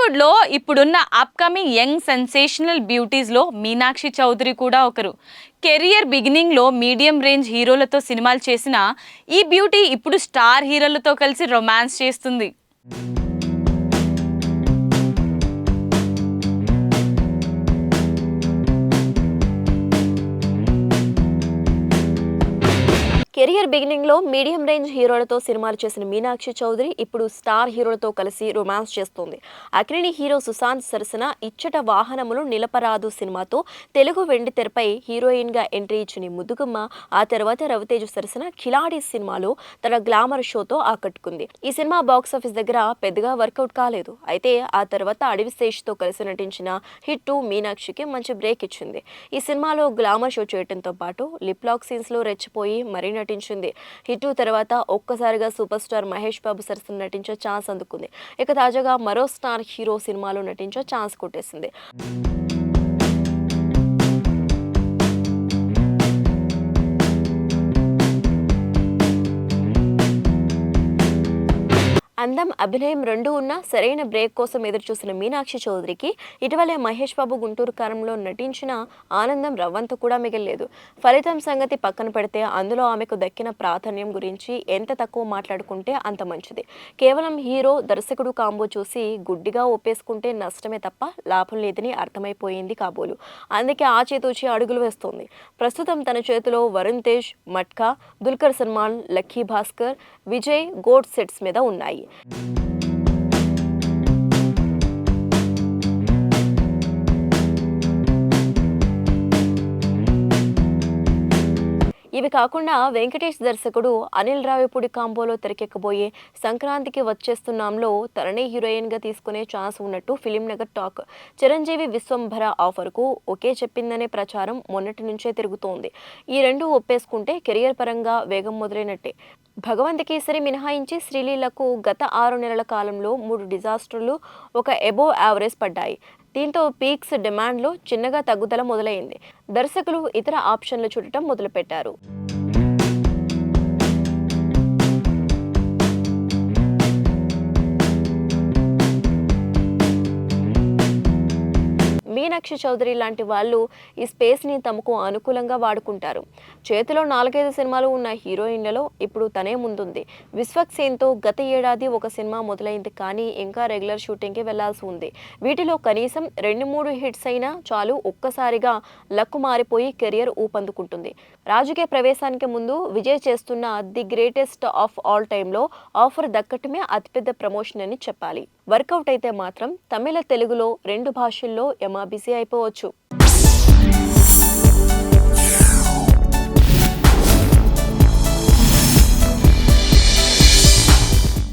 టాలీవుడ్లో ఇప్పుడున్న upcoming young sensational బ్యూటీస్లో మీనాక్షి చౌదరి కూడా ఒకరు. కెరియర్ బిగినింగ్లో మీడియం రేంజ్ హీరోలతో సినిమాలు చేసిన ఈ బ్యూటీ ఇప్పుడు స్టార్ హీరోలతో కలిసి రొమాన్స్ చేస్తుంది. కెరియర్ బిగినింగ్లో మీడియం రేంజ్ హీరోలతో సినిమాలు చేసిన మీనాక్షి చౌదరి ఇప్పుడు స్టార్ హీరోలతో కలిసి రొమాన్స్ చేస్తోంది. అగ్రిణి హీరో సుశాంత్ సరసన ఇచ్చట వాహనములు నిలపరాదు సినిమాతో తెలుగు వెండి తెరపై హీరోయిన్గా ఎంట్రీ ఇచ్చిన ముదుగుమ్మ ఆ తర్వాత రవితేజ సరసన కిలాడి సినిమాలో తన గ్లామర్ షోతో ఆకట్టుకుంది. ఈ సినిమా బాక్సాఫీస్ దగ్గర పెద్దగా వర్కౌట్ కాలేదు. అయితే ఆ తర్వాత అడవి శేష్తో కలిసి నటించిన హిట్ మీనాక్షికి మంచి బ్రేక్ ఇచ్చింది. ఈ సినిమాలో గ్లామర్ షో చేయడంతో పాటు లిప్లాక్ సీన్స్లో లో రెచ్చిపోయి మరీ నటించింది. హిట్ తర్వాత ఒక్కసారిగా సూపర్ స్టార్ మహేష్ బాబు సరసన నటించే ఛాన్స్ అందుకుంది. ఇక తాజాగా మరో స్టార్ హీరో సినిమాలో నటించే ఛాన్స్ కొట్టేసింది. అందం అభినయం రెండు ఉన్న సరైన బ్రేక్ కోసం ఎదురుచూసిన మీనాక్షి చౌదరికి ఇటీవలే మహేష్ బాబు గుంటూరు కారంలో నటించిన ఆనందం రవ్వంత కూడా మిగలేదు ఫలితం సంగతి పక్కన పెడితే అందులో ఆమెకు దక్కిన ప్రాధాన్యం గురించి ఎంత తక్కువ మాట్లాడుకుంటే అంత మంచిది. కేవలం హీరో దర్శకుడు కాంబో చూసి గుడ్డిగా ఒప్పేసుకుంటే నష్టమే తప్ప లాభం లేదని అర్థమైపోయింది కాబోలు. అందుకే ఆచితూచి అడుగులు వేస్తోంది. ప్రస్తుతం తన చేతిలో Varun Tej Matka Dulquer Salmaan lucky Bhaskar Vijay gourd sets మీద ఉన్నాయి. ఇవి కాకుండా వెంకటేష్ దర్శకుడు అనిల్ రావిపూడి కాంబోలో తెరకెక్కబోయే సంక్రాంతికి వచ్చేస్తున్నాంలో తననే హీరోయిన్గా తీసుకునే ఛాన్స్ ఉన్నట్టు ఫిలిం నగర్ టాక్. చిరంజీవి విశ్వంభర ఆఫర్కు ఒకే చెప్పిందనే ప్రచారం మొన్నటి నుంచే తిరుగుతోంది. ఈ రెండు ఒప్పేసుకుంటే కెరియర్ పరంగా వేగం మొదలైనట్టే. భగవంత్ కేసరి మినహాయించి శ్రీలీలకు గత ఆరు నెలల కాలంలో మూడు డిజాస్టర్లు ఒక ఎబో యావరేజ్ పడ్డాయి. దీంతో పీక్స్ డిమాండ్లో చిన్నగా తగ్గుదల మొదలైంది. దర్శకులు ఇతర ఆప్షన్లు చూడటం మొదలుపెట్టారు. మీనాక్షి చౌదరి లాంటి వాళ్ళు ఈ స్పేస్ని తమకు అనుకూలంగా వాడుకుంటారు. చేతిలో నాలుగైదు సినిమాలు ఉన్న హీరోయిన్లలో ఇప్పుడు తనే ముందుంది. విశ్వక్ సేన్తో గత ఏడాది ఒక సినిమా మొదలైంది కానీ ఇంకా రెగ్యులర్ షూటింగ్కి వెళ్ళాల్సి ఉంది. వీటిలో కనీసం రెండు మూడు హిట్స్ అయినా చాలు ఒక్కసారిగా లక్కు మారిపోయి కెరియర్ ఊపందుకుంటుంది. రాజకీయ ప్రవేశానికి ముందు విజయ్ చేస్తున్న ది గ్రేటెస్ట్ ఆఫ్ ఆల్ టైంలో ఆఫర్ దక్కటమే అతిపెద్ద ప్రమోషన్ అని చెప్పాలి. వర్కౌట్ అయితే మాత్రం తమిళ తెలుగులో రెండు భాషల్లో ఎమాబిసి అయిపోవచ్చు.